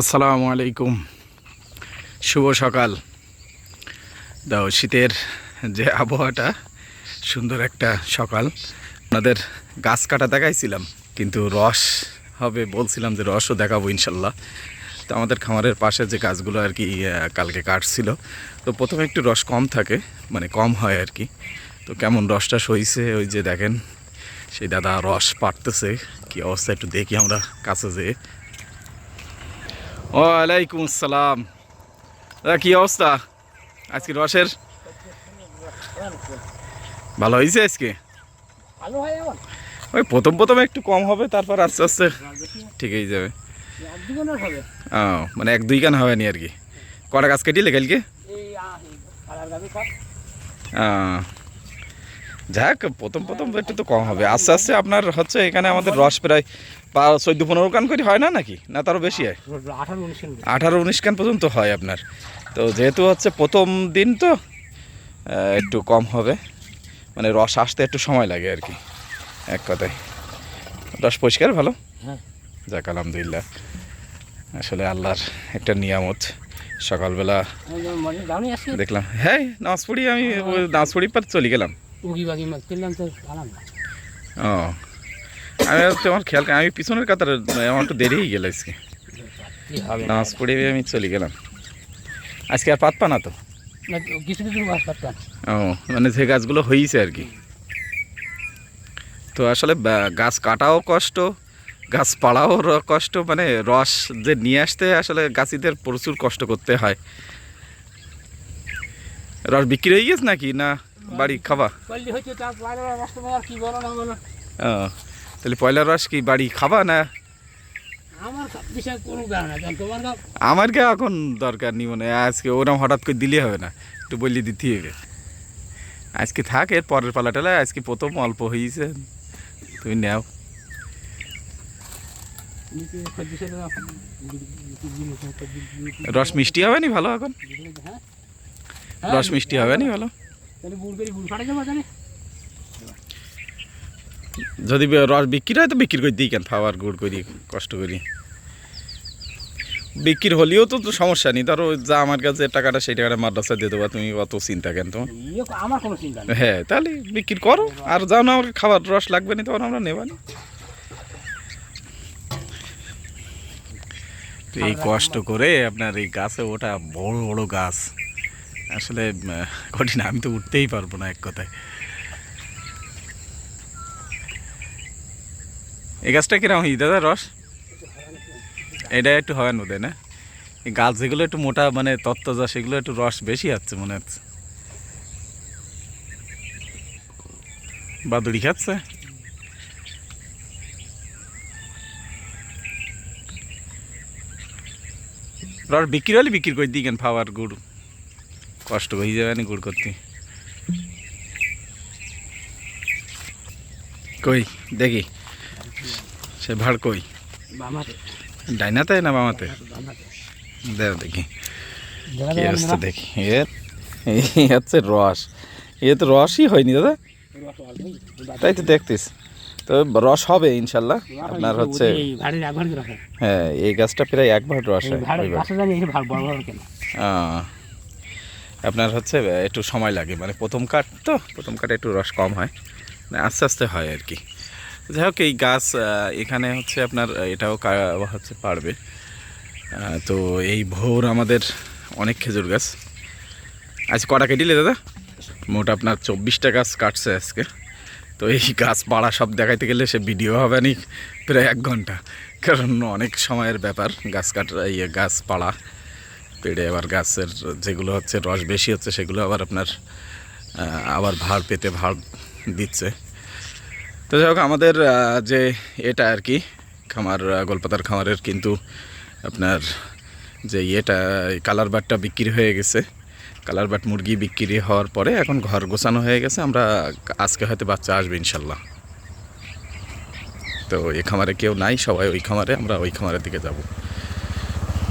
আসসালামু আলাইকুম। শুভ সকাল। দাও, শীতের যে আবহাওয়াটা, সুন্দর একটা সকাল। আপনাদের গাছ কাটা দেখাইছিলাম, কিন্তু রস হবে, বলছিলাম যে রসও দেখাবো ইনশাল্লাহ। তো আমাদের খামারের পাশে যে গাছগুলো আর কি কালকে কাটছিল, তো প্রথমে একটু রস কম থাকে মানে কম হয় আর কি। তো কেমন রসটা সইছে, ওই যে দেখেন, সেই দাদা রস পাড়তেছে, কি অবস্থা, একটু দেখি আমরা কাছে যেয়ে। ওয়ালাইকুম আসসালাম। দাদা কি অবস্থা? আজকে রসের ভালো হয়েছে আজকে? ওই প্রথম প্রথম একটু কম হবে তারপর আস্তে আস্তে ঠিক হয়ে যাবে। ও মানে এক দুই গান হবে নি আর কি। কটা গাছ কেটিলে কালকে এই কালার গাবি সব আহ, যাক প্রথম প্রথম একটু তো কম হবে। আস্তে আস্তে আপনার হচ্ছে এখানে আমাদের রস প্রায় পা চোদ্দ পনেরো কান করে হয় না নাকি? না তারও বেশি হয়? আঠারো উনিশ কেন পর্যন্ত হয় আপনার। তো যেহেতু হচ্ছে প্রথম দিন তো একটু কম হবে। মানে রস আসতে একটু সময় লাগে আর কি এক কথায়। রস পরিষ্কার ভালো? হ্যাঁ। যাক আলহামদুলিল্লাহ। আসলে আল্লাহর একটা নিয়ামত। সকালবেলা মানে দামি আসছে দেখলাম হ্যাঁ নামাজ পড়ি আমি ওই নামাজ পড়ি পর চলে গেলাম। উগি বাগি মাছ তো আলাম ও। আমি তোমার খেয়াল আমি পিছনের কাতারে আমার একটু দেরিই গেল আজকে। নামাজ পড়ে আমি চলে গেলাম। আজকে আর পাত পানা তো? কিছু কিছু গাছ ও মানে যে গাছগুলো হয়েছে আর কি। তো আসলে গাছ কাটাও কষ্ট গাছ পাড়াও কষ্ট মানে রস যে নিয়ে আসতে আসলে গাছিদের প্রচুর কষ্ট করতে হয়। রস বিক্রি হয়ে গেছে নাকি না? বাড়ি ও তাহলে পয়লা রস কি বাড়ি খাবা না? আমার কে এখন দরকার নেই মানে আজকে ওরম হঠাৎ করে দিলে হবে না একটু বললে দিতে হবে আজকে থাক এর পরের পালাটালে আজকে প্রথম অল্প হয়েছে তুমি নাও। রস মিষ্টি হবে নি ভালো এখন? হ্যাঁ? রস মিষ্টি হবে নি ভালো? যদি রস বিক্রি হয় তো বিক্রি করে দিই কেন? খাওয়ার গুড় করি কষ্ট করি। বিক্রি হলেও তো তো সমস্যা নেই। ধরো যা আমার কাছে টাকাটা সেই টাকাটা মাদ্রাসা দিয়ে দেবো তুমি অত চিন্তা কেন তোমার? ইয়ে আমার কোনো চিন্তা হ্যাঁ তাহলে বিক্রি করো। আর যাও না আমার খাবার রস লাগবে না তখন আমরা নেবা না তো এই কষ্ট করে আপনার এই গাছে ওটা বড় বড় গাছ। আসলে কঠিন, আমি তো উঠতেই পারব না এক কথায়। এই গাছটা কীরকম হই দাদা, রস? এটা একটু হয়, না? না এই গাছ যেগুলো একটু মোটা মানে তত্ত্বজা, সেগুলো একটু রস বেশি আছে মনে হচ্ছে। বাদুড়ি খাচ্ছে? রস বিক্রি হলে বিক্রি করে দিই কেন ফাওয়ার গুড় কষ্ট হয়ে যাবে না গুড় করতে। কই দেখি। সে ভাড় কই? ডাইনাতে না বামাতে? দেখ দেখি। কি অবস্থা দেখি। এর এই হচ্ছে রস। এ তো রসই হয়নি দাদা। তাই তো দেখতিস তো রস হবে ইনশাল্লাহ। আপনার হচ্ছে হ্যাঁ এই গাছটা প্রায় একবার রস হয় আপনার হচ্ছে একটু সময় লাগে। মানে প্রথম কাঠ তো, প্রথম কাঠে একটু রস কম হয়। মানে আস্তে আস্তে হয় আর কি। যাই হোক, এই গাছ এখানে হচ্ছে আপনার এটাও হচ্ছে পারবে। তো এই ভোর আমাদের অনেক খেজুর গাছ। আজ কটা কেটিলে দাদা? মোট আপনার চব্বিশটা গাছ কাটছে আজকে। তো এই গাছ পাড়া সব দেখাইতে গেলে সে ভিডিও হবে নি, প্রায় এক ঘণ্টা। কারণ অনেক সময়ের ব্যাপার, গাছ কাটা ইয়ে গাছ পাড়া পেড়ে আবার গাছের যেগুলো হচ্ছে রস বেশি হচ্ছে, সেগুলো আবার আপনার আবার ভাড় পেতে ভাড় দিচ্ছে। তো যাই হোক, আমাদের যে এটা আর কি, খামার গোলপাতার খামারের কিন্তু আপনার যে ইয়েটা কালার বাটটা বিক্রি হয়ে গেছে। কালার বাট মুরগি বিক্রি হওয়ার পরে এখন ঘর গোছানো হয়ে গেছে, আমরা আজকে হয়তো বাচ্চা আসবে ইনশাল্লাহ। তো এই খামারে কেউ নাই, সবাই ওই খামারে, আমরা ওই খামারের দিকে যাব।